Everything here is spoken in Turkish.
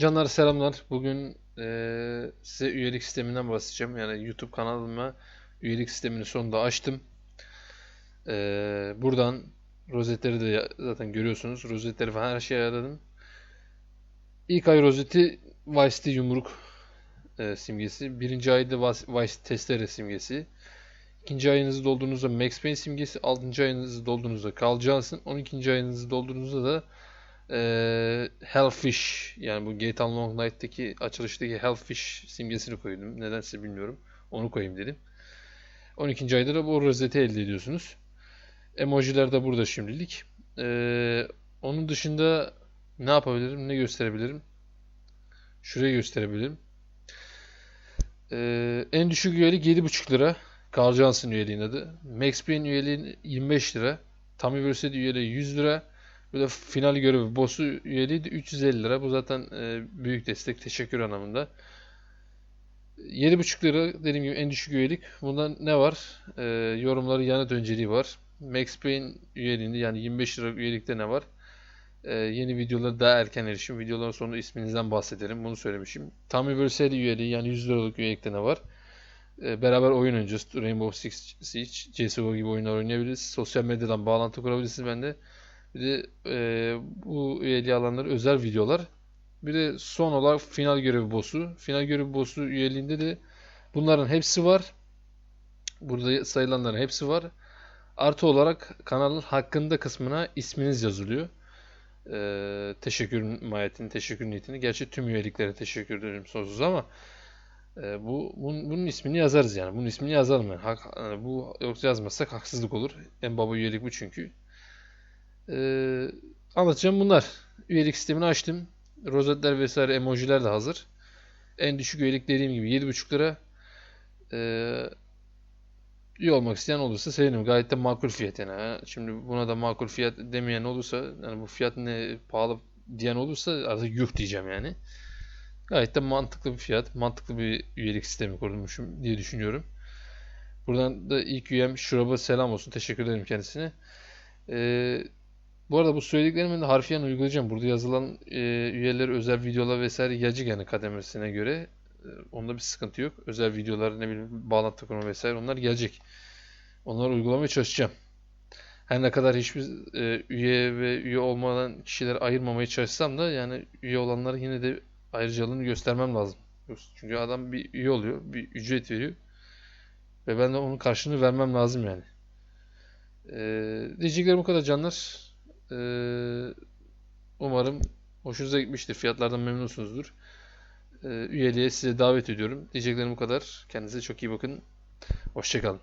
Canlar selamlar. Bugün eee, size üyelik sisteminden bahsedeceğim. Yani YouTube kanalıma üyelik sistemini sonunda açtım. Eee, buradan rozetleri de zaten görüyorsunuz. Rozetleri falan her şeyi ayarladım. İlk ay rozeti Vice City yumruk eee, simgesi. Birinci ayda Vice testere simgesi. İkinci ayınızı doldurduğunuzda Max Payne simgesi. Altıncı ayınızı doldurduğunuzda Carl Johnson. On ikinci ayınızı doldurduğunuzda da ee, Hellfish yani bu GTA Long Night'taki açılıştaki Hellfish simgesini koydum. Nedense bilmiyorum. Onu koyayım dedim. 12. ayda da bu rozeti elde ediyorsunuz. Emojiler de burada şimdilik. Ee, onun dışında ne yapabilirim? Ne gösterebilirim? Şurayı gösterebilirim. Ee, en düşük üyelik 7,5 lira. Carl Johnson üyeliğin adı. Max Payne üyeliğin 25 lira. Tommy Vercetti üyeliği 100 lira. Bir de final görevi boss'u üyeliği de 350 lira. Bu zaten e, büyük destek. Teşekkür anlamında. 7,5 lira dediğim gibi en düşük üyelik. Bunda ne var? E, yorumları yanıt önceliği var. Max Payne üyeliğinde yani 25 lira üyelikte ne var? E, yeni videolara daha erken erişim. Videoların sonunda isminizden bahsederim. Bunu söylemişim. Tommy Vercetti üyeliği yani 100 liralık üyelikte ne var? E, beraber oyun oynayacağız. Rainbow Six Siege, CSGO gibi oyunlar oynayabiliriz. Sosyal medyadan bağlantı kurabilirsiniz bende. Bir de e, bu üyeliği alanları özel videolar. Bir de son olarak final görevi boss'u. Final görevi boss'u üyeliğinde de bunların hepsi var. Burada sayılanların hepsi var. Artı olarak kanalın hakkında kısmına isminiz yazılıyor. E, teşekkür mahiyetini, teşekkür niyetini. Gerçi tüm üyeliklere teşekkür ederim sonsuz ama e, bu bunun, bunun ismini yazarız yani. Bunun ismini yazalım yani. Hak, yani bu yoksa yazmazsak haksızlık olur. En baba üyelik bu çünkü. Ee, anlatacağım bunlar. Üyelik sistemini açtım. Rozetler vesaire emojiler de hazır. En düşük üyelik dediğim gibi 7,5 lira. Ee, üye olmak isteyen olursa sevinirim. Gayet de makul fiyat yani. Şimdi buna da makul fiyat demeyen olursa yani bu fiyat ne pahalı diyen olursa artık yuh diyeceğim yani. Gayet de mantıklı bir fiyat. Mantıklı bir üyelik sistemi kurmuşum diye düşünüyorum. Buradan da ilk üyem Şurab'a selam olsun. Teşekkür ederim kendisine. Ee, bu arada bu söylediklerimi de harfiyen uygulayacağım. Burada yazılan e, üyeleri özel videolar vesaire gelecek yani kademesine göre. E, onda bir sıkıntı yok. Özel videolar ne bileyim bağlantı kurma vesaire onlar gelecek. Onları uygulamaya çalışacağım. Her ne kadar hiçbir e, üye ve üye olmadan kişileri ayırmamaya çalışsam da yani üye olanlara yine de ayrıcalığını göstermem lazım. Çünkü adam bir üye oluyor, bir ücret veriyor ve ben de onun karşılığını vermem lazım yani. Ee, diyeceklerim bu kadar canlar. Ee, umarım hoşunuza gitmiştir. Fiyatlardan memnunsunuzdur. Ee, üyeliğe size davet ediyorum. Diyeceklerim bu kadar. Kendinize çok iyi bakın. Hoşçakalın.